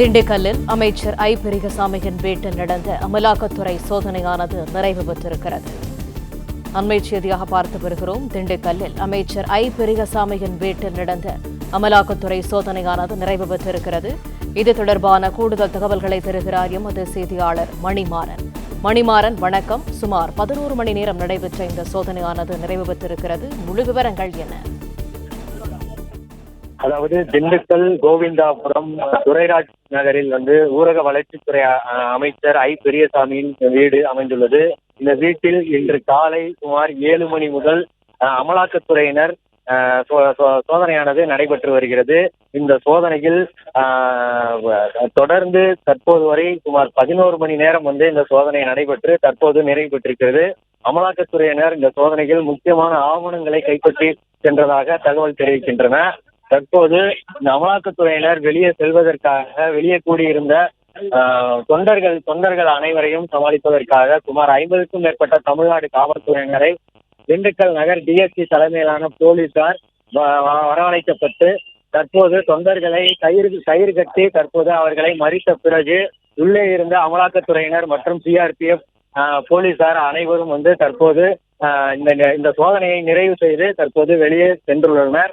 திண்டுக்கல்லில் அமைச்சர் ஐ. பெரியசாமியின் வீட்டில் நடந்த அமலாக்கத்துறை சோதனையானது நிறைவு பெற்றிருக்கிறது. அண்மை செய்தியாக பார்த்து வருகிறோம் திண்டுக்கல்லில் அமைச்சர் ஐ. பெரியசாமியின் வீட்டில் நடந்த அமலாக்கத்துறை சோதனையானது நிறைவு பெற்றிருக்கிறது. இது தொடர்பான கூடுதல் தகவல்களை தருகிறார் எமது செய்தியாளர் மணிமாறன். மணிமாறன் வணக்கம். சுமார் பதினோரு மணி நேரம் நடைபெற்ற இந்த சோதனையானது நிறைவு பெற்றிருக்கிறது. முழு விவரங்கள் என்ன? அதாவது திண்டுக்கல் கோவிந்தாபுரம் துரைராஜ் நகரில் வந்து ஊரக வளர்ச்சித்துறை அமைச்சர் ஐ. பெரியசாமியின் வீடு அமைந்துள்ளது. இந்த வீட்டில் இன்று காலை சுமார் ஏழு மணி முதல் அமலாக்கத்துறையினர் சோ- சோ- சோதனையானது நடைபெற்று வருகிறது. இந்த சோதனையில் தொடர்ந்து தற்போது வரை சுமார் பதினோரு மணி நேரம் வந்து இந்த சோதனை நடைபெற்று தற்போது நிறைவு பெற்றிருக்கிறது. அமலாக்கத்துறையினர் இந்த சோதனையில் முக்கியமான ஆவணங்களை கைப்பற்றி சென்றதாக தகவல் தெரிவிக்கின்றன. தற்போது இந்த அமலாக்கத்துறையினர் வெளியே செல்வதற்காக வெளியே கூடியிருந்த தொண்டர்கள் தொண்டர்கள் அனைவரையும் சமாளிப்பதற்காக சுமார் ஐம்பதுக்கும் மேற்பட்ட தமிழ்நாடு காவல்துறையினரை திண்டுக்கல் நகர் டிஎஸ்பி தலைமையிலான போலீசார் வ- வரவழைக்கப்பட்டு தற்போது தொண்டர்களை கயிறு கயிறு கட்டி தற்போது அவர்களை மறித்த பிறகு உள்ளே இருந்த அமலாக்கத்துறையினர் மற்றும் சிஆர்பிஎஃப் போலீசார் அனைவரும் வந்து தற்போது இந்த இந்த சோதனையை நிறைவு செய்து தற்போது வெளியே சென்றுள்ளனர்.